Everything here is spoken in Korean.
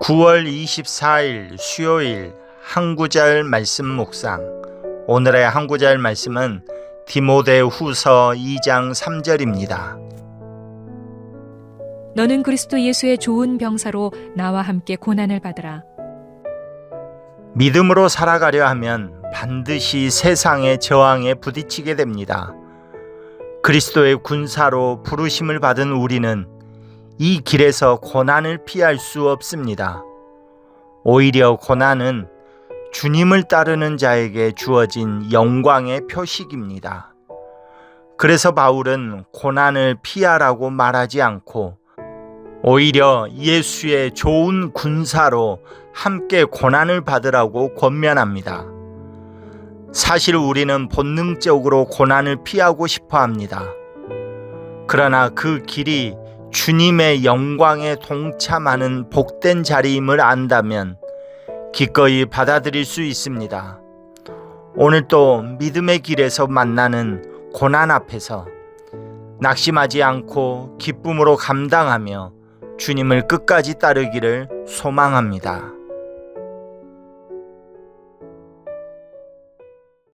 9월 24일 수요일 한구절 말씀 묵상. 오늘의 한구절 말씀은 디모데 후서 2장 3절입니다. 너는 그리스도 예수의 좋은 병사로 나와 함께 고난을 받으라. 믿음으로 살아가려 하면 반드시 세상의 저항에 부딪히게 됩니다. 그리스도의 군사로 부르심을 받은 우리는 이 길에서 고난을 피할 수 없습니다. 오히려 고난은 주님을 따르는 자에게 주어진 영광의 표식입니다. 그래서 바울은 고난을 피하라고 말하지 않고 오히려 예수의 좋은 군사로 함께 고난을 받으라고 권면합니다. 사실 우리는 본능적으로 고난을 피하고 싶어 합니다. 그러나 그 길이 주님의 영광에 동참하는 복된 자리임을 안다면 기꺼이 받아들일 수 있습니다. 오늘 또 믿음의 길에서 만나는 고난 앞에서 낙심하지 않고 기쁨으로 감당하며 주님을 끝까지 따르기를 소망합니다.